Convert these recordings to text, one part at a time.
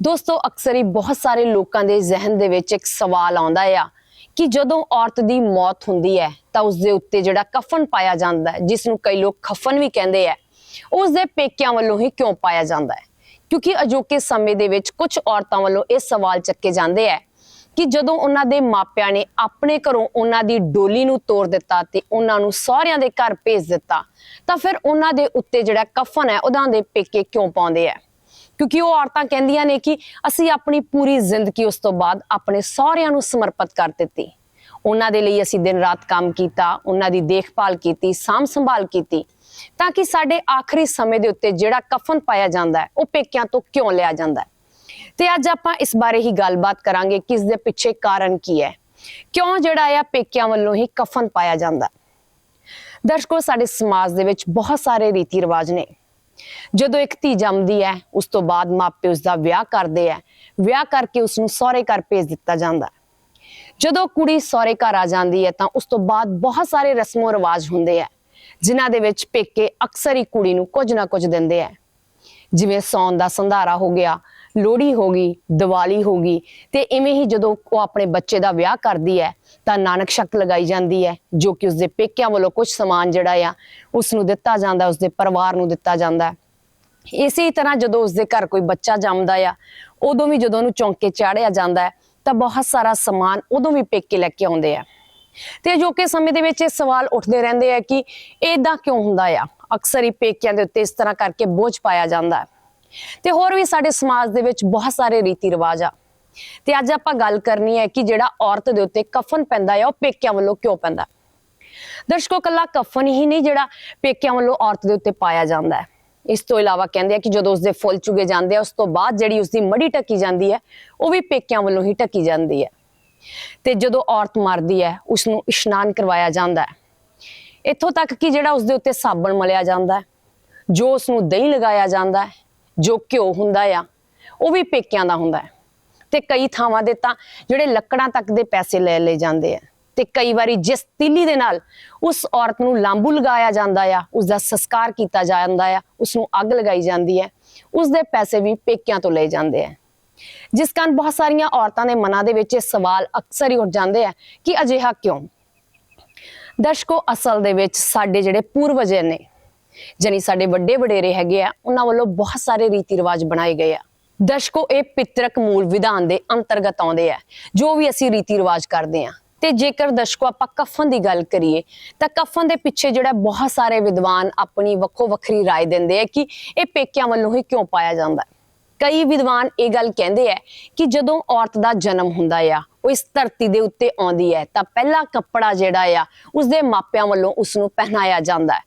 ਦੋਸਤੋ, ਅਕਸਰ ਹੀ ਬਹੁਤ ਸਾਰੇ ਲੋਕਾਂ ਦੇ ਜ਼ਿਹਨ ਦੇ ਵਿੱਚ ਇੱਕ ਸਵਾਲ ਆਉਂਦਾ ਆ ਕਿ ਜਦੋਂ ਔਰਤ ਦੀ ਮੌਤ ਹੁੰਦੀ ਹੈ, ਤਾਂ ਉਸ ਦੇ ਉੱਤੇ ਜਿਹੜਾ ਕਫਨ ਪਾਇਆ ਜਾਂਦਾ ਹੈ, ਜਿਸ ਨੂੰ ਕਈ ਲੋਕ ਖਫਨ ਵੀ ਕਹਿੰਦੇ ਆ ਉਸ ਦੇ ਪੇਕਿਆਂ ਵੱਲੋਂ ਹੀ ਕਿਉਂ ਪਾਇਆ ਜਾਂਦਾ ਹੈ? ਕਿਉਂਕਿ ਅਜੋਕੇ ਸਮੇਂ ਦੇ ਵਿੱਚ ਕੁਝ ਔਰਤਾਂ ਵੱਲੋਂ ਇਹ ਸਵਾਲ ਚੱਕੇ ਜਾਂਦੇ ਆ ਕਿ ਜਦੋਂ ਉਹਨਾਂ ਦੇ ਮਾਪਿਆਂ ਨੇ ਆਪਣੇ ਘਰੋਂ ਉਹਨਾਂ ਦੀ ਡੋਲੀ ਨੂੰ ਤੋੜ ਦਿੱਤਾ ਤੇ ਉਹਨਾਂ ਨੂੰ ਸਹੁਰਿਆਂ ਦੇ ਘਰ ਭੇਜ ਦਿੱਤਾ, ਤਾਂ ਫਿਰ ਉਹਨਾਂ ਦੇ ਉੱਤੇ ਜਿਹੜਾ ਕਫਨ ਹੈ ਉਹਨਾਂ ਦੇ ਪੇਕੇ ਕਿਉਂ ਪਾਉਂਦੇ ਆ? ਕਿਉਂਕਿ ਉਹ ਔਰਤਾਂ ਕਹਿੰਦੀਆਂ ਨੇ ਕਿ ਅਸੀਂ ਆਪਣੀ ਪੂਰੀ ਜ਼ਿੰਦਗੀ ਉਸ ਤੋਂ ਬਾਅਦ ਆਪਣੇ ਸਹੁਰਿਆਂ ਨੂੰ ਸਮਰਪਿਤ ਕਰ ਦਿੱਤੀ। ਉਹਨਾਂ ਦੇ ਲਈ ਅਸੀਂ ਦਿਨ ਰਾਤ ਕੰਮ ਕੀਤਾ, ਉਹਨਾਂ ਦੀ ਦੇਖਭਾਲ ਕੀਤੀ, ਸਾਂਭ ਸੰਭਾਲ ਕੀਤੀ ਤਾਂ ਕਿ ਸਾਡੇ ਆਖਰੀ ਸਮੇਂ ਦੇ ਉੱਤੇ ਜਿਹੜਾ ਕਫਨ ਪਾਇਆ ਜਾਂਦਾ ਹੈ, ਉਹ ਪੇਕਿਆਂ ਤੋਂ ਕਿਉਂ ਲਿਆ ਜਾਂਦਾ ਹੈ? ਤੇ ਅੱਜ ਆਪਾਂ ਇਸ ਬਾਰੇ ਹੀ ਗੱਲਬਾਤ ਕਰਾਂਗੇ ਕਿ ਇਸ ਦੇ ਪਿੱਛੇ ਕਾਰਨ ਕੀ ਹੈ। ਕਿਉਂ ਜਿਹੜਾ ਆ ਪੇਕਿਆਂ ਵੱਲੋਂ ਹੀ ਕਫਨ ਪਾਇਆ ਜਾਂਦਾ ਦਰਸ਼ਕੋ, ਸਾਡੇ ਸਮਾਜ ਦੇ ਵਿੱਚ ਬਹੁਤ ਸਾਰੇ ਰੀਤੀ ਰਿਵਾਜ ਨੇ। ਜਦੋਂ ਇੱਕ ਧੀ ਜੰਮਦੀ ਹੈ, ਉਸ ਤੋਂ ਬਾਅਦ ਮਾਪੇ ਉਸ ਦਾ ਵਿਆਹ ਕਰਦੇ ਆ ਵਿਆਹ ਕਰਕੇ ਉਸ ਨੂੰ ਸਹੁਰੇ ਘਰ ਭੇਜ ਦਿੱਤਾ ਜਾਂਦਾ ਹੈ। ਜਦੋਂ ਕੁੜੀ ਸਹੁਰੇ ਘਰ ਆ ਜਾਂਦੀ ਹੈ, ਤਾਂ ਉਸ ਤੋਂ ਬਾਅਦ ਬਹੁਤ ਸਾਰੇ ਰਸਮੋ ਰਿਵਾਜ ਹੁੰਦੇ ਆ ਜਿਨ੍ਹਾਂ ਦੇ ਵਿੱਚ ਪੇਕੇ ਅਕਸਰ ਹੀ ਕੁੜੀ ਨੂੰ ਕੁਝ ਨਾ ਕੁਝ ਦਿੰਦੇ ਆ ਜਿਵੇਂ ਸੌਣ ਦਾ ਸੰਧਾਰਾ ਹੋ ਗਿਆ ਲੋਹੜੀ ਹੋ ਗਈ, ਦੀਵਾਲੀ ਹੋ ਗਈ, ਤੇ ਇਵੇਂ ਹੀ ਜਦੋਂ ਉਹ ਆਪਣੇ ਬੱਚੇ ਦਾ ਵਿਆਹ ਕਰਦੀ ਹੈ, ਤਾਂ ਨਾਨਕ ਸ਼ੱਕ ਲਗਾਈ ਜਾਂਦੀ ਹੈ, ਜੋ ਕਿ ਉਸਦੇ ਪੇਕਿਆਂ ਵੱਲੋਂ ਕੁਝ ਸਮਾਨ ਜਿਹੜਾ ਆ ਉਸ ਨੂੰ ਦਿੱਤਾ ਜਾਂਦਾ, ਉਸਦੇ ਪਰਿਵਾਰ ਨੂੰ ਦਿੱਤਾ ਜਾਂਦਾ ਹੈ। ਇਸੇ ਤਰ੍ਹਾਂ ਜਦੋਂ ਉਸਦੇ ਘਰ ਕੋਈ ਬੱਚਾ ਜੰਮਦਾ ਆ, ਉਦੋਂ ਵੀ ਜਦੋਂ ਉਹਨੂੰ ਚੌਂਕੇ ਚਾੜਿਆ ਜਾਂਦਾ ਹੈ, ਤਾਂ ਬਹੁਤ ਸਾਰਾ ਸਮਾਨ ਉਦੋਂ ਵੀ ਪੇਕੇ ਲੈ ਕੇ ਆਉਂਦੇ ਆ। ਤੇ ਅਜੋਕੇ ਸਮੇਂ ਦੇ ਵਿੱਚ ਇਹ ਸਵਾਲ ਉੱਠਦੇ ਰਹਿੰਦੇ ਆ ਕਿ ਇਦਾਂ ਕਿਉਂ ਹੁੰਦਾ ਆ? ਅਕਸਰ ਹੀ ਪੇਕਿਆਂ ਦੇ ਉੱਤੇ ਇਸ ਤਰ੍ਹਾਂ ਕਰਕੇ ਬੋਝ ਪਾਇਆ ਜਾਂਦਾ ਹੈ। ਤੇ ਹੋਰ ਵੀ ਸਾਡੇ ਸਮਾਜ ਦੇ ਵਿੱਚ ਬਹੁਤ ਸਾਰੇ ਰੀਤੀ ਰਿਵਾਜ ਆ। ਤੇ ਅੱਜ ਆਪਾਂ ਗੱਲ ਕਰਨੀ ਹੈ ਕਿ ਜਿਹੜਾ ਔਰਤ ਦੇ ਉੱਤੇ ਕਫਨ ਪੈਂਦਾ ਆ ਉਹ ਪੇਕਿਆਂ ਵੱਲੋਂ ਕਿਉਂ ਪੈਂਦਾ ਦਰਸ਼ਕੋ ਕੱਲਾ ਕਫਨ ਹੀ ਨਹੀਂ ਜਿਹੜਾ ਪੇਕਿਆਂ ਵੱਲੋਂ ਔਰਤ ਦੇ ਉੱਤੇ ਪਾਇਆ ਜਾਂਦਾ ਹੈ। ਇਸ ਤੋਂ ਇਲਾਵਾ ਕਹਿੰਦੇ ਆ ਕਿ ਜਦੋਂ ਉਸਦੇ ਫੁੱਲ ਚੁਗੇ ਜਾਂਦੇ ਆ, ਉਸ ਤੋਂ ਬਾਅਦ ਜਿਹੜੀ ਉਸਦੀ ਮੜੀ ਟੱਕੀ ਜਾਂਦੀ ਹੈ, ਉਹ ਵੀ ਪੇਕਿਆਂ ਵੱਲੋਂ ਹੀ ਟੱਕੀ ਜਾਂਦੀ ਹੈ। ਤੇ ਜਦੋਂ ਔਰਤ ਮਰਦੀ ਹੈ ਉਸ ਨੂੰ ਇਸ਼ਨਾਨ ਕਰਵਾਇਆ ਜਾਂਦਾ ਹੈ। ਇੱਥੋਂ ਤੱਕ ਕਿ ਜਿਹੜਾ ਉਸਦੇ ਉੱਤੇ ਸਾਬਣ ਮਲਿਆ ਜਾਂਦਾ ਹੈ, ਜੋ ਉਸ ਨੂੰ ਦਹੀਂ ਲਗਾਇਆ ਜਾਂਦਾ ਹੈ ਜੋ ਘਿਓ ਹੁੰਦਾ ਆ, ਉਹ ਵੀ ਪੇਕਿਆਂ ਦਾ ਹੁੰਦਾ ਹੈ। ਤੇ ਕਈ ਥਾਵਾਂ ਦੇ ਤਾਂ ਜਿਹੜੇ ਲੱਕੜਾਂ ਤੱਕ ਦੇ ਪੈਸੇ ਲੈ ਲਏ ਜਾਂਦੇ ਆ। ਤੇ ਕਈ ਵਾਰੀ ਜਿਸ ਤਿੱਲੀ ਦੇ ਨਾਲ ਉਸ ਔਰਤ ਨੂੰ ਲਾਂਬੂ ਲਗਾਇਆ ਜਾਂਦਾ ਆ, ਉਸ ਦਾ ਸੰਸਕਾਰ ਕੀਤਾ ਜਾਂਦਾ ਆ, ਉਸ ਨੂੰ ਅੱਗ ਲਗਾਈ ਜਾਂਦੀ ਹੈ, ਉਸ ਦੇ ਪੈਸੇ ਵੀ ਪੇਕਿਆਂ ਤੋਂ ਲਏ ਜਾਂਦੇ ਆ। ਜਿਸ ਕਾਰਨ ਬਹੁਤ ਸਾਰੀਆਂ ਔਰਤਾਂ ਦੇ ਮਨਾਂ ਦੇ ਵਿੱਚ ਇਹ ਸਵਾਲ ਅਕਸਰ ਹੀ ਉੱਠ ਜਾਂਦੇ ਆ ਕਿ ਅਜਿਹਾ ਕਿਉਂ? ਦਰਸ਼ਕੋ, ਅਸਲ ਦੇ ਵਿੱਚ ਸਾਡੇ ਜਿਹੜੇ ਪੂਰਵਜ ਨੇ ਜਾਨੀ ਸਾਡੇ ਵੱਡੇ ਵਡੇਰੇ ਹੈਗੇ ਆ ਉਹਨਾਂ ਵੱਲੋਂ ਬਹੁਤ ਸਾਰੇ ਰੀਤੀ ਰਿਵਾਜ ਬਣਾਏ ਗਏ ਆ ਦਰਸ਼ਕੋ ਇਹ ਪਿਤਰਕ ਮੂਲ ਵਿਧਾਨ ਦੇ ਅੰਤਰਗਤ ਆਉਂਦੇ ਆ ਜੋ ਵੀ ਅਸੀਂ ਰੀਤੀ ਰਿਵਾਜ ਕਰਦੇ ਆ ਤੇ ਜੇਕਰ ਦਰਸ਼ਕੋ ਆਪਾਂ ਕਫਨ ਦੀ ਗੱਲ ਕਰੀਏ ਤਾਂ ਕਫਨ ਦੇ ਪਿੱਛੇ ਜਿਹੜਾ ਬਹੁਤ ਸਾਰੇ ਵਿਦਵਾਨ ਆਪਣੀ ਵੱਖੋ ਵੱਖਰੀ رائے ਦਿੰਦੇ ਆ ਕਿ ਇਹ ਪੇਕਿਆਂ ਵੱਲੋਂ ਹੀ ਕਿਉਂ ਪਾਇਆ ਜਾਂਦਾ ਹੈ ਕਈ ਵਿਦਵਾਨ ਇਹ ਗੱਲ ਕਹਿੰਦੇ ਆ ਕਿ ਜਦੋਂ ਔਰਤ ਦਾ ਜਨਮ ਹੁੰਦਾ ਆ ਉਹ ਇਸ ਧਰਤੀ ਦੇ ਉੱਤੇ ਆਉਂਦੀ ਹੈ ਤਾਂ ਪਹਿਲਾ ਕੱਪੜਾ ਜਿਹੜਾ ਆ ਉਸਦੇ ਮਾਪਿਆਂ ਵੱਲੋਂ ਉਸ ਨੂੰ ਪਹਿਨਾਇਆ ਜਾਂਦਾ ਹੈ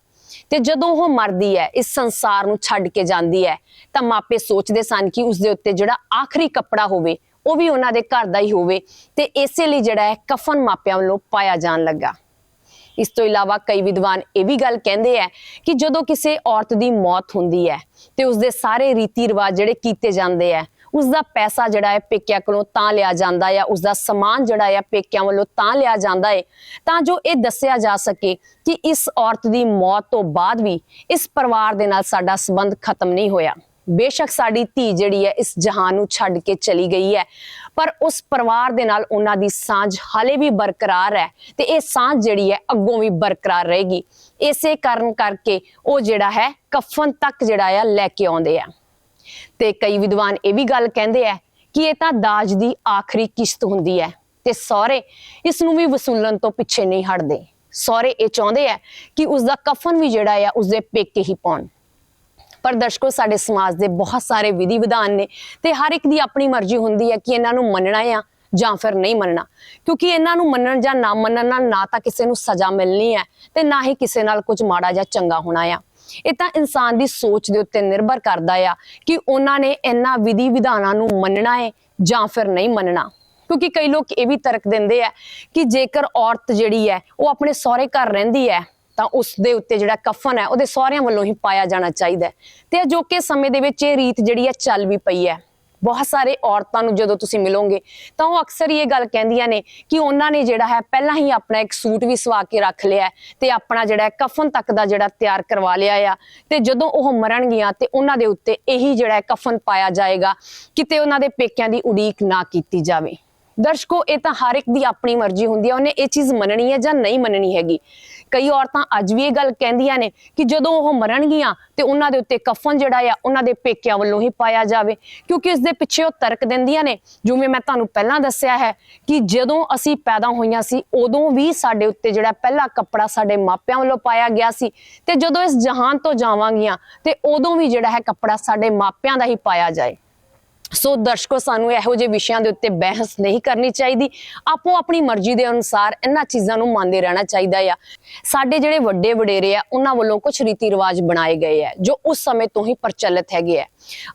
ਤੇ ਜਦੋਂ ਉਹ ਮਰਦੀ ਹੈ, ਇਸ ਸੰਸਾਰ ਨੂੰ ਛੱਡ ਕੇ ਜਾਂਦੀ ਹੈ, ਤਾਂ ਮਾਪੇ ਸੋਚਦੇ ਸਨ ਕਿ ਉਸਦੇ ਉੱਤੇ ਜਿਹੜਾ ਆਖਰੀ ਕੱਪੜਾ ਹੋਵੇ, ਉਹ ਵੀ ਉਹਨਾਂ ਦੇ ਘਰ ਦਾ ਹੀ ਹੋਵੇ ਤੇ ਇਸੇ ਲਈ ਜਿਹੜਾ ਹੈ ਕਫਨ ਮਾਪਿਆਂ ਵੱਲੋਂ ਪਾਇਆ ਜਾਣ ਲੱਗਾ। ਇਸ ਤੋਂ ਇਲਾਵਾ ਕਈ ਵਿਦਵਾਨ ਇਹ ਵੀ ਗੱਲ ਕਹਿੰਦੇ ਆ ਕਿ ਜਦੋਂ ਕਿਸੇ ਔਰਤ ਦੀ ਮੌਤ ਹੁੰਦੀ ਹੈ ਤੇ ਉਸਦੇ ਸਾਰੇ ਰੀਤੀ ਰਿਵਾਜ ਜਿਹੜੇ ਕੀਤੇ ਜਾਂਦੇ ਆ ਉਸ ਦਾ ਪੈਸਾ ਜਿਹੜਾ ਹੈ ਪੇਕਿਆਂ ਕੋਲੋਂ ਤਾਂ ਲਿਆ ਜਾਂਦਾ ਹੈ ਉਸ ਦਾ ਸਮਾਨ ਜਿਹੜਾ ਹੈ ਪੇਕਿਆਂ ਵੱਲੋਂ ਤਾਂ ਲਿਆ ਜਾਂਦਾ ਹੈ, ਤਾਂ ਜੋ ਇਹ ਦੱਸਿਆ ਜਾ ਸਕੇ ਕਿ ਇਸ ਔਰਤ ਦੀ ਮੌਤ ਤੋਂ ਬਾਅਦ ਵੀ ਇਸ ਪਰਿਵਾਰ ਦੇ ਨਾਲ ਸਾਡਾ ਸੰਬੰਧ ਖਤਮ ਨਹੀਂ ਹੋਇਆ। ਬੇਸ਼ੱਕ ਸਾਡੀ ਧੀ ਜਿਹੜੀ ਹੈ ਇਸ ਜਹਾਨ ਨੂੰ ਛੱਡ ਕੇ ਚਲੀ ਗਈ ਹੈ, ਪਰ ਉਸ ਪਰਿਵਾਰ ਦੇ ਨਾਲ ਉਹਨਾਂ ਦੀ ਸਾਂਝ ਹਾਲੇ ਵੀ ਬਰਕਰਾਰ ਹੈ ਤੇ ਇਹ ਸਾਂਝ ਜਿਹੜੀ ਹੈ ਅੱਗੋਂ ਵੀ ਬਰਕਰਾਰ ਰਹੇਗੀ। ਇਸੇ ਕਾਰਨ ਕਰਕੇ ਉਹ ਜਿਹੜਾ ਹੈ ਕਫਨ ਤੱਕ ਜਿਹੜਾ ਆ ਲੈ ਕੇ ਆਉਂਦੇ ਆ। ਤੇ ਕਈ ਵਿਦਵਾਨ ਇਹ ਵੀ ਗੱਲ ਕਹਿੰਦੇ ਆ ਕਿ ਇਹ ਤਾਂ ਦਾਜ ਦੀ ਆਖਰੀ ਕਿਸ਼ਤ ਹੁੰਦੀ ਹੈ ਤੇ ਸਹੁਰੇ ਇਸ ਨੂੰ ਵੀ ਵਸੂਲਣ ਤੋਂ ਪਿੱਛੇ ਨਹੀਂ ਹਟਦੇ। ਸਹੁਰੇ ਇਹ ਚਾਹੁੰਦੇ ਆ ਕਿ ਉਸ ਦਾ ਕਫਨ ਵੀ ਜਿਹੜਾ ਆ ਉਸ ਦੇ ਪੇਕੇ ਹੀ ਪਾਉਣ। ਪਰ ਦਰਸ਼ਕੋ, ਸਾਡੇ ਸਮਾਜ ਦੇ ਬਹੁਤ ਸਾਰੇ ਵਿਧੀ ਵਿਧਾਨ ਨੇ ਤੇ ਹਰ ਇੱਕ ਦੀ ਆਪਣੀ ਮਰਜ਼ੀ ਹੁੰਦੀ ਹੈ ਕਿ ਇਹਨਾਂ ਨੂੰ ਮੰਨਣਾ ਆ ਜਾਂ ਫਿਰ ਨਹੀਂ ਮੰਨਣਾ। ਕਿਉਂਕਿ ਇਹਨਾਂ ਨੂੰ ਮੰਨਣ ਜਾਂ ਨਾ ਮੰਨਣ ਨਾਲ ਨਾ ਤਾਂ ਕਿਸੇ ਨੂੰ ਸਜ਼ਾ ਮਿਲਣੀ ਹੈ ਤੇ ਨਾ ਹੀ ਕਿਸੇ ਨਾਲ ਕੁਝ ਮਾੜਾ ਜਾਂ ਚੰਗਾ ਹੋਣਾ ਆ। ਇਹ ਤਾਂ ਇਨਸਾਨ ਦੀ ਸੋਚ ਦੇ ਉੱਤੇ ਨਿਰਭਰ ਕਰਦਾ ਆ ਕਿ ਉਹਨਾਂ ਨੇ ਇਹਨਾਂ ਵਿਧੀ ਵਿਧਾਨਾਂ ਨੂੰ ਮੰਨਣਾ ਹੈ ਜਾਂ ਫਿਰ ਨਹੀਂ ਮੰਨਣਾ। ਕਿਉਂਕਿ ਕਈ ਲੋਕ ਇਹ ਵੀ ਤਰਕ ਦਿੰਦੇ ਆ ਕਿ ਜੇਕਰ ਔਰਤ ਜਿਹੜੀ ਹੈ ਉਹ ਆਪਣੇ ਸਹੁਰੇ ਘਰ ਰਹਿੰਦੀ ਹੈ, ਤਾਂ ਉਸ ਦੇ ਉੱਤੇ ਜਿਹੜਾ ਕਫਨ ਹੈ ਉਹਦੇ ਸਹੁਰਿਆਂ ਵੱਲੋਂ ਹੀ ਪਾਇਆ ਜਾਣਾ ਚਾਹੀਦਾ ਹੈ। ਤੇ ਅਜੋਕੇ ਸਮੇਂ ਦੇ ਵਿੱਚ ਇਹ ਰੀਤ ਜਿਹੜੀ ਹੈ ਚੱਲ ਵੀ ਪਈ ਹੈ। ਬਹੁਤ ਸਾਰੇ ਔਰਤਾਂ ਨੂੰ ਜਦੋਂ ਤੁਸੀਂ ਮਿਲੋਗੇ, ਤਾਂ ਉਹ ਅਕਸਰ ਇਹ ਗੱਲ ਕਹਿੰਦੀਆਂ ਨੇ ਕਿ ਉਹਨਾਂ ਨੇ ਜਿਹੜਾ ਹੈ ਪਹਿਲਾਂ ਹੀ ਆਪਣਾ ਇੱਕ ਸੂਟ ਵੀ ਸਵਾ ਕੇ ਰੱਖ ਲਿਆ ਤੇ ਆਪਣਾ ਜਿਹੜਾ ਕਫਨ ਤੱਕ ਦਾ ਜਿਹੜਾ ਤਿਆਰ ਕਰਵਾ ਲਿਆ ਆ। ਤੇ ਜਦੋਂ ਉਹ ਮਰਨਗੀਆਂ ਤੇ ਉਹਨਾਂ ਦੇ ਉੱਤੇ ਇਹੀ ਜਿਹੜਾ ਕਫਨ ਪਾਇਆ ਜਾਏਗਾ, ਕਿਤੇ ਉਹਨਾਂ ਦੇ ਪੇਕਿਆਂ ਦੀ ਉਡੀਕ ਨਾ ਕੀਤੀ ਜਾਵੇ। ਦਰਸ਼ਕੋ, ਇਹ ਤਾਂ ਹਰ ਇੱਕ ਦੀ ਆਪਣੀ ਮਰਜ਼ੀ ਹੁੰਦੀ ਹੈ, ਉਹਨੇ ਇਹ ਚੀਜ਼ ਮੰਨਣੀ ਹੈ ਜਾਂ ਨਹੀਂ ਮੰਨਣੀ ਹੈਗੀ। ਕਈ ਔਰਤਾਂ ਅੱਜ ਵੀ ਇਹ ਗੱਲ ਕਹਿੰਦੀਆਂ ਨੇ ਕਿ ਜਦੋਂ ਉਹ ਮਰਨਗੀਆਂ ਤੇ ਉਹਨਾਂ ਦੇ ਉੱਤੇ ਕਫਨ ਜਿਹੜਾ ਆ, ਉਹਨਾਂ ਦੇ ਪੇਕਿਆਂ ਵੱਲੋਂ ਹੀ ਪਾਇਆ ਜਾਵੇ। ਕਿਉਂਕਿ ਇਸ ਦੇ ਪਿੱਛੇ ਉਹ ਤਰਕ ਦਿੰਦੀਆਂ ਨੇ। ਜਿਵੇਂ ਮੈਂ ਤੁਹਾਨੂੰ ਪਹਿਲਾਂ ਦੱਸਿਆ ਹੈ ਕਿ ਜਦੋਂ ਅਸੀਂ ਪੈਦਾ ਹੋਈਆਂ ਸੀ, ਉਦੋਂ ਵੀ ਸਾਡੇ ਉੱਤੇ ਜਿਹੜਾ ਪਹਿਲਾ ਕੱਪੜਾ ਸਾਡੇ ਮਾਪਿਆਂ ਵੱਲੋਂ ਪਾਇਆ ਗਿਆ ਸੀ। ਤੇ ਜਦੋਂ ਇਸ ਜਹਾਨ ਤੋਂ ਜਾਵਾਂਗੀਆਂ, ਤੇ ਉਦੋਂ ਵੀ ਜਿਹੜਾ ਹੈ ਕੱਪੜਾ ਸਾਡੇ ਮਾਪਿਆਂ ਦਾ ਹੀ ਪਾਇਆ ਜਾਏ। ਸੋ ਦਰਸ਼ਕੋ, ਸਾਨੂੰ ਇਹੋ ਜਿਹੇ ਵਿਸ਼ਿਆਂ ਦੇ ਉੱਤੇ ਬਹਿਸ ਨਹੀਂ ਕਰਨੀ ਚਾਹੀਦੀ। ਆਪੋ ਆਪਣੀ ਮਰਜ਼ੀ ਦੇ ਅਨੁਸਾਰ ਇਹਨਾਂ ਚੀਜ਼ਾਂ ਨੂੰ ਮੰਨਦੇ ਰਹਿਣਾ ਚਾਹੀਦਾ ਆ। ਸਾਡੇ ਜਿਹੜੇ ਵੱਡੇ ਵਡੇਰੇ ਆ, ਉਹਨਾਂ ਵੱਲੋਂ ਕੁਝ ਰੀਤੀ ਰਿਵਾਜ ਬਣਾਏ ਗਏ ਆ, ਜੋ ਉਸ ਸਮੇਂ ਤੋਂ ਹੀ ਪ੍ਰਚਲਿਤ ਹੈਗੇ ਆ।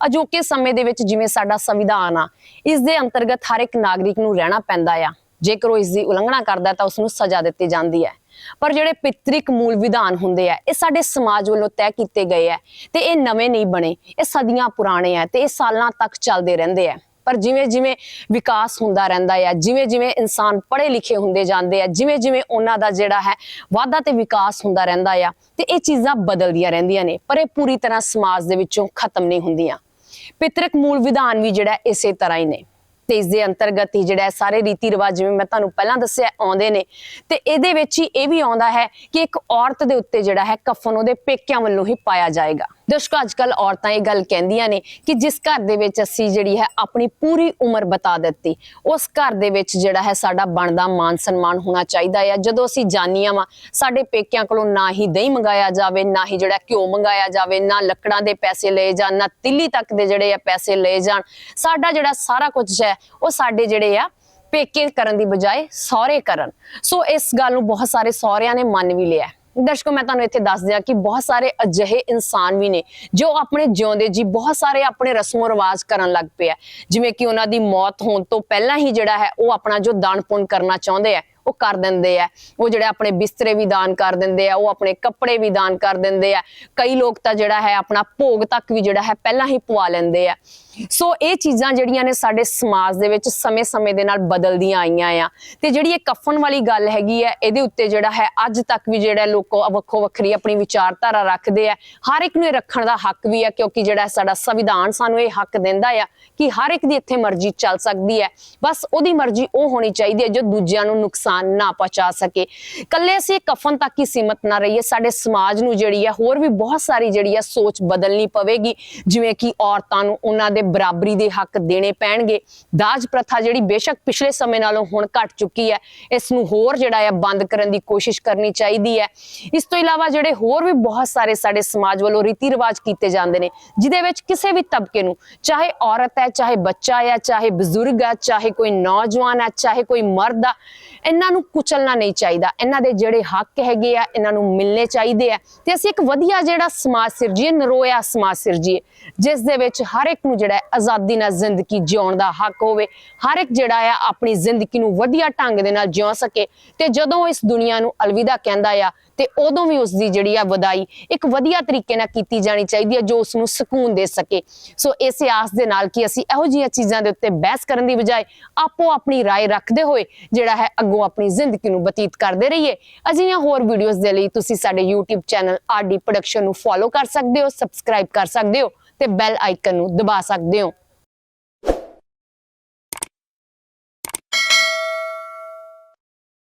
ਅਜੋਕੇ ਸਮੇਂ ਦੇ ਵਿੱਚ ਜਿਵੇਂ ਸਾਡਾ ਸੰਵਿਧਾਨ ਆ, ਇਸ ਦੇ ਅੰਤਰਗਤ ਹਰ ਇੱਕ ਨਾਗਰਿਕ ਨੂੰ ਰਹਿਣਾ ਪੈਂਦਾ ਆ। ਜੇਕਰ ਉਹ ਇਸ ਦੀ ਉਲੰਘਣਾ ਕਰਦਾ ਤਾਂ ਉਸ ਨੂੰ ਸਜ਼ਾ ਦਿੱਤੀ ਜਾਂਦੀ ਹੈ। ਪਰ ਜਿਹੜੇ ਪਿਤਰਿਕ ਮੂਲ ਵਿਧਾਨ ਹੁੰਦੇ ਆ, ਇਹ ਸਾਡੇ ਸਮਾਜ ਵੱਲੋਂ ਤੈਅ ਕੀਤੇ ਗਏ ਆ ਤੇ ਇਹ ਨਵੇਂ ਨਹੀਂ ਬਣੇ, ਇਹ ਸਦੀਆਂ ਪੁਰਾਣੇ ਆ ਤੇ ਇਹ ਸਾਲਾਂ ਤੱਕ ਚੱਲਦੇ ਰਹਿੰਦੇ ਆ। ਪਰ ਜਿਵੇਂ ਜਿਵੇਂ ਵਿਕਾਸ ਹੁੰਦਾ ਰਹਿੰਦਾ ਆ, ਜਿਵੇਂ ਜਿਵੇਂ ਇਨਸਾਨ ਪੜ੍ਹੇ ਲਿਖੇ ਹੁੰਦੇ ਜਾਂਦੇ ਆ, ਜਿਵੇਂ ਜਿਵੇਂ ਉਹਨਾਂ ਦਾ ਜਿਹੜਾ ਹੈ ਵਾਧਾ ਤੇ ਵਿਕਾਸ ਹੁੰਦਾ ਰਹਿੰਦਾ ਆ ਤੇ ਇਹ ਚੀਜ਼ਾਂ ਬਦਲਦੀਆਂ ਰਹਿੰਦੀਆਂ ਨੇ, ਪਰ ਇਹ ਪੂਰੀ ਤਰ੍ਹਾਂ ਸਮਾਜ ਦੇ ਵਿੱਚੋਂ ਖਤਮ ਨਹੀਂ ਹੁੰਦੀਆਂ। ਪਿਤਰਕ ਮੂਲ ਵਿਧਾਨ ਵੀ ਜਿਹੜਾ ਇਸੇ ਤਰ੍ਹਾਂ ਹੀ ਨੇ। ਤੇ ਇਸ ਦੇ ਅੰਤਰਗਤ ਹੀ ਜਿਹੜਾ ਹੈ ਸਾਰੇ ਰੀਤੀ ਰਿਵਾਜ ਜਿਵੇਂ ਮੈਂ ਤੁਹਾਨੂੰ ਪਹਿਲਾਂ ਦੱਸਿਆ ਆਉਂਦੇ ਨੇ। ਤੇ ਇਹਦੇ ਵਿੱਚ ਹੀ ਇਹ ਵੀ ਆਉਂਦਾ ਹੈ ਕਿ ਇੱਕ ਔਰਤ ਦੇ ਉੱਤੇ ਜਿਹੜਾ ਹੈ, ਕਫਨ ਉਹਦੇ ਪੇਕਿਆਂ ਵੱਲੋਂ ਹੀ ਪਾਇਆ ਜਾਏਗਾ। ਦਰਸ਼ਕੋ ਅੱਜ ਕੱਲ ਔਰਤਾਂ ਇਹ ਗੱਲ ਕਹਿੰਦੀਆਂ ਨੇ ਕਿ ਜਿਸ ਘਰ ਦੇ ਵਿੱਚ ਅਸੀਂ ਜਿਹੜੀ ਹੈ ਆਪਣੀ ਪੂਰੀ ਉਮਰ ਬਤਾ ਦਿੱਤੀ, ਉਸ ਘਰ ਦੇ ਵਿੱਚ ਜਿਹੜਾ ਹੈ ਸਾਡਾ ਬਣਦਾ ਮਾਨ ਸਨਮਾਨ ਹੋਣਾ ਚਾਹੀਦਾ ਹੈ ਜਦੋਂ ਅਸੀਂ ਜਾਨੀਆਂ ਵਾ, ਸਾਡੇ ਪੇਕਿਆਂ ਕੋਲੋਂ ਨਾ ਹੀ ਦਹੀਂ ਮੰਗਾਇਆ ਜਾਵੇ, ਨਾ ਹੀ ਜਿਹੜਾ ਘਿਓ ਮੰਗਾਇਆ ਜਾਵੇ, ਨਾ ਲੱਕੜਾਂ ਦੇ ਪੈਸੇ ਲਏ ਜਾਣ, ਨਾ ਤਿੱਲੀ ਤੱਕ ਦੇ ਜਿਹੜੇ ਆ ਪੈਸੇ ਲਏ ਜਾਣ, ਸਾਡਾ ਜਿਹੜਾ ਸਾਰਾ ਕੁਝ ਹੈ, ਉਹ ਸਾਡੇ ਜਿਹੜੇ ਆ ਪੇਕੇ ਕਰਨ ਦੀ ਬਜਾਏ ਸਹੁਰੇ ਕਰਨ। ਸੋ ਇਸ ਗੱਲ ਨੂੰ ਬਹੁਤ ਸਾਰੇ ਸਹੁਰਿਆਂ ਨੇ ਮੰਨ ਵੀ ਲਿਆ। ਦਰਸ਼ਕੋ, ਮੈਂ ਤੁਹਾਨੂੰ ਇੱਥੇ ਦੱਸ ਦਿਆਂ ਕਿ ਬਹੁਤ ਸਾਰੇ ਅਜਿਹੇ ਇਨਸਾਨ ਵੀ ਨੇ ਜੋ ਆਪਣੇ ਜਿਉਂਦੇ ਜੀ ਬਹੁਤ ਸਾਰੇ ਆਪਣੇ ਰਸਮੋ ਰਿਵਾਜ ਕਰਨ ਲੱਗ ਪਏ ਆ। ਜਿਵੇਂ ਕਿ ਉਹਨਾਂ ਦੀ ਮੌਤ ਹੋਣ ਤੋਂ ਪਹਿਲਾਂ ਹੀ ਜਿਹੜਾ ਹੈ ਉਹ ਆਪਣਾ ਜੋ ਦਾਨ ਪੁੰਨ ਕਰਨਾ ਚਾਹੁੰਦੇ ਆ। ਉਹ ਕਰ ਦਿੰਦੇ ਆ। ਉਹ ਜਿਹੜੇ ਆਪਣੇ ਬਿਸਤਰੇ ਵੀ ਦਾਨ ਕਰ ਦਿੰਦੇ ਆ, ਉਹ ਆਪਣੇ ਕੱਪੜੇ ਵੀ ਦਾਨ ਕਰ ਦਿੰਦੇ ਆ। ਕਈ ਲੋਕ ਤਾਂ ਜਿਹੜਾ ਹੈ ਆਪਣਾ ਭੋਗ ਤੱਕ ਵੀ ਜਿਹੜਾ ਹੈ ਪਹਿਲਾਂ ਹੀ ਪਵਾ ਲੈਂਦੇ ਆ। ਸੋ ਇਹ ਚੀਜ਼ਾਂ ਜਿਹੜੀਆਂ ਨੇ ਸਾਡੇ ਸਮਾਜ ਦੇ ਵਿੱਚ ਸਮੇਂ-ਸਮੇਂ ਦੇ ਨਾਲ ਬਦਲਦੀਆਂ ਆਈਆਂ ਆ। ਤੇ ਜਿਹੜੀ ਇਹ ਕਫਨ ਵਾਲੀ ਗੱਲ ਹੈਗੀ ਹੈ ਇਹਦੇ ਉੱਤੇ ਜਿਹੜਾ ਹੈ ਅੱਜ ਤੱਕ ਵੀ ਜਿਹੜਾ ਲੋਕੋ ਵੱਖੋ ਵੱਖਰੀ ਆਪਣੀ ਵਿਚਾਰਧਾਰਾ ਰੱਖਦੇ ਆ। ਹਰ ਇੱਕ ਨੂੰ ਇਹ ਰੱਖਣ ਦਾ ਹੱਕ ਵੀ ਹੈ ਕਿਉਂਕਿ ਜਿਹੜਾ ਸਾਡਾ ਸੰਵਿਧਾਨ ਸਾਨੂੰ ਇਹ ਹੱਕ ਦਿੰਦਾ ਆ ਕਿ ਹਰ ਇੱਕ ਦੀ ਇੱਥੇ ਮਰਜ਼ੀ ਚੱਲ ਸਕਦੀ ਹੈ ਬਸ ਉਹਦੀ ਮਰਜ਼ੀ ਉਹ ਹੋਣੀ ਚਾਹੀਦੀ ਹੈ ਜੋ ਦੂਜਿਆਂ ਨੂੰ ਨੁਕਸਾਨ ਨਾ ਪਹੁੰਚਾ ਸਕੇ। ਕੱਲੇ ਅਸੀਂ ਕਫਨ ਤੱਕ ਹੀ ਸੀਮਤ ਨਾ ਰਹੀਏ, ਸਾਡੇ ਸਮਾਜ ਨੂੰ ਜਿਹੜੀ ਹੈ ਹੋਰ ਵੀ ਬਹੁਤ ਸਾਰੀ ਜਿਹੜੀ ਹੈ ਸੋਚ ਬਦਲਣੀ ਪਵੇਗੀ। ਜਿਵੇਂ ਕਿ ਔਰਤਾਂ ਨੂੰ ਉਹਨਾਂ ਦੇ ਬਰਾਬਰੀ ਦੇ ਹੱਕ ਦੇਣੇ ਪੈਣਗੇ। ਦਾਜ ਪ੍ਰਥਾ ਜਿਹੜੀ ਬੇਸ਼ੱਕ ਪਿਛਲੇ ਸਮੇਂ ਨਾਲੋਂ ਹੁਣ ਘਟ ਚੁੱਕੀ ਹੈ, ਇਸ ਨੂੰ ਹੋਰ ਜਿਹੜਾ ਹੈ ਬੰਦ ਕਰਨ ਦੀ ਕੋਸ਼ਿਸ਼ ਕਰਨੀ ਚਾਹੀਦੀ ਹੈ। ਇਸ ਤੋਂ ਇਲਾਵਾ ਜਿਹੜੇ ਹੋਰ ਵੀ ਬਹੁਤ ਸਾਰੇ ਸਾਡੇ ਸਮਾਜ ਵੱਲੋਂ ਰੀਤੀ ਰਿਵਾਜ ਕੀਤੇ ਜਾਂਦੇ ਨੇ, ਜਿਹਦੇ ਵਿੱਚ ਕਿਸੇ ਵੀ ਤਬਕੇ ਨੂੰ, ਚਾਹੇ ਔਰਤ ਹੈ, ਚਾਹੇ ਬੱਚਾ ਹੈ, ਚਾਹੇ ਬਜ਼ੁਰਗ ਹੈ, ਚਾਹੇ ਕੋਈ ਨੌਜਵਾਨ ਹੈ, ਚਾਹੇ ਕੋਈ ਮਰਦ ਆ ਇਹਨਾਂ ਨੂੰ ਕੁਚਲਣਾ ਨਹੀਂ ਚਾਹੀਦਾ। ਇਹਨਾਂ ਦੇ ਜਿਹੜੇ ਹੱਕ ਹੈਗੇ ਆ, ਇਹਨਾਂ ਨੂੰ ਮਿਲਨੇ ਚਾਹੀਦੇ ਆ। ਤੇ ਅਸੀਂ ਇੱਕ ਵਧੀਆ ਜਿਹੜਾ ਸਮਾਜ ਸਿਰਜੀਏ, ਨਰੋਇਆ ਸਮਾਜ ਸਿਰਜੀਏ, ਜਿਸ ਦੇ ਵਿੱਚ ਹਰ ਇੱਕ ਨੂੰ ਜਿਹੜਾ ਆਜ਼ਾਦੀ ਨਾਲ ਜ਼ਿੰਦਗੀ ਜਿਉਣ ਦਾ ਹੱਕ ਹੋਵੇ, ਹਰ ਇੱਕ ਜਿਹੜਾ ਆ ਆਪਣੀ ਜ਼ਿੰਦਗੀ ਨੂੰ ਵਧੀਆ ਢੰਗ ਦੇ ਨਾਲ ਜਿਉ ਸਕੇ। ਤੇ ਜਦੋਂ ਇਸ ਦੁਨੀਆ ਨੂੰ ਅਲਵਿਦਾ ਕਹਿੰਦਾ ਆ ਤੇ ਉਦੋਂ ਵੀ ਉਸ ਦੀ ਜਿਹੜੀ ਆ ਵਧਾਈ ਇੱਕ ਵਧੀਆ ਤਰੀਕੇ ਨਾਲ ਕੀਤੀ ਜਾਣੀ ਚਾਹੀਦੀ ਹੈ ਜੋ ਉਸ ਨੂੰ ਸਕੂਨ ਦੇ ਸਕੇ ਸੋ ਇਸੇ ਆਸ ਦੇ ਨਾਲ ਕਿ ਅਸੀਂ ਇਹੋ ਜਿਹੀਆਂ ਚੀਜ਼ਾਂ ਦੇ ਉੱਤੇ ਬਹਿਸ ਕਰਨ ਦੀ ਬਜਾਏ ਆਪੋ ਆਪਣੀ رائے ਰੱਖਦੇ ਹੋਏ ਜਿਹੜਾ ਹੈ ਅੱਗੋਂ ਆਪਣੀ ਜ਼ਿੰਦਗੀ ਨੂੰ ਬਤੀਤ ਕਰਦੇ ਰਹੀਏ ਅਜਿਹੀਆਂ ਹੋਰ ਵੀਡੀਓਜ਼ ਦੇ ਲਈ ਤੁਸੀਂ ਸਾਡੇ YouTube ਚੈਨਲ ਆਰਡੀ ਪ੍ਰੋਡਕਸ਼ਨ ਨੂੰ ਫੋਲੋ ਕਰ ਸਕਦੇ ਹੋ ਸਬਸਕ੍ਰਾਈਬ ਕਰ ਸਕਦੇ ਹੋ ਤੇ ਬੈਲ ਆਈਕਨ ਨੂੰ ਦਬਾ ਸਕਦੇ ਹੋ